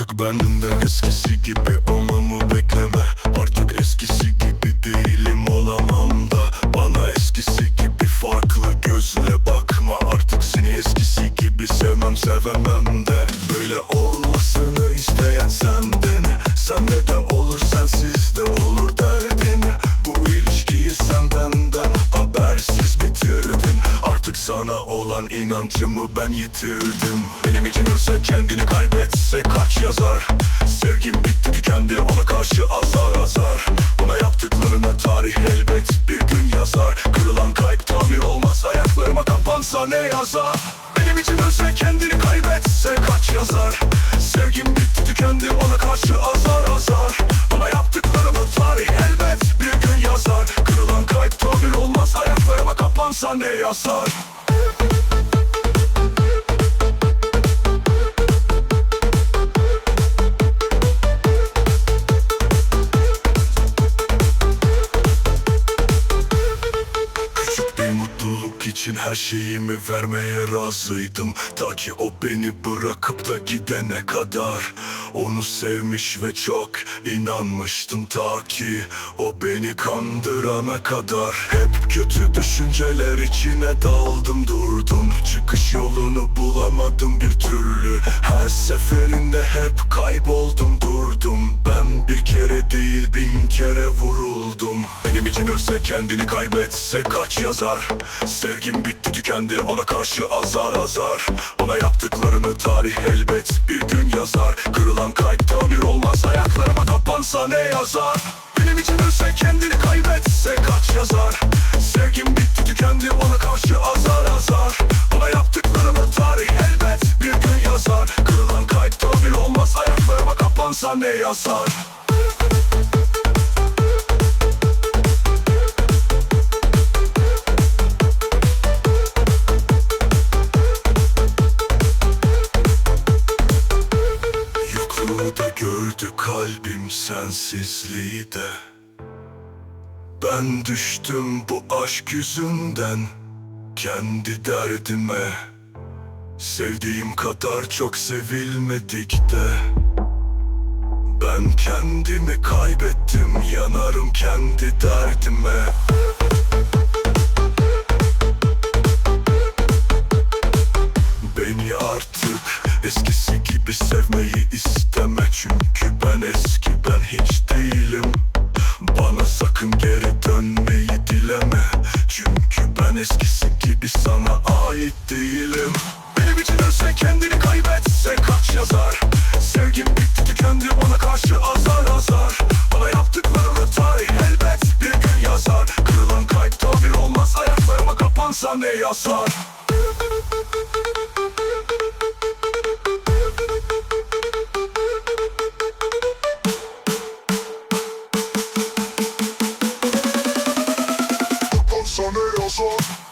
Artık benden eskisi gibi olmamı bekleme. Artık eskisi gibi değilim olamam da. Bana eskisi gibi farklı gözle bakma. Artık seni eskisi gibi sevmem sevemem de. Böyle olmasını isteyen sendin Sen ne de olur sensiz de olur derdin. Bu ilişkiyi sen benden habersiz bitirdin. Artık sana olan inancımı ben yitirdim. Benim için ölse kendini kaybetse yazar. Benim için ölse kendini kaybetse kaç yazar. Sevgim bitti tükendi ona karşı azar azar. Bana yaptıklarımı tarih elbet bir gün yazar. Kırılan kalp tamir olmaz ayaklarıma kapansa ne yazar için her şeyimi vermeye razıydım. Ta ki o beni bırakıp da gidene kadar. Onu sevmiş ve çok inanmıştım. Ta ki O beni kandırana kadar. Hep kötü düşünceler içine daldım durdum. Çıkış yolunu bulamadım bir türlü. Her seferinde hep kayboldum durdum bir kere değil bin kere vuruldum. Benim için ölse kendini kaybetse kaç yazar? Sevgim bitti tükendi ona karşı azar azar. Ona yaptıklarını tarih elbet bir gün yazar. Kırılan kalp tamir olmaz ayaklarıma kapansa ne yazar kapansa ne yazar da gördü kalbim sensizliği de. Ben düştüm bu aşk yüzünden Kendi derdime. Sevdiğim kadar çok sevilmedik de Ben kendimi kaybettim yanarım kendi derdime. Beni artık eskisi gibi sevmeyi isteme. Çünkü ben eski ben hiç değilim. Bana sakın geri dönmeyi dileme. Çünkü ben eskisi gibi sana ait değilim. Benim için ölse kendini kaybetse kaç yazar? Sevgim bitti tükendi bana karşı azar azar. Bana yaptıklarını tarih elbet bir gün yazar. Kırılan kalp tabir olmaz ayaklarıma kapansa ne yazar? Kapansa ne yazar?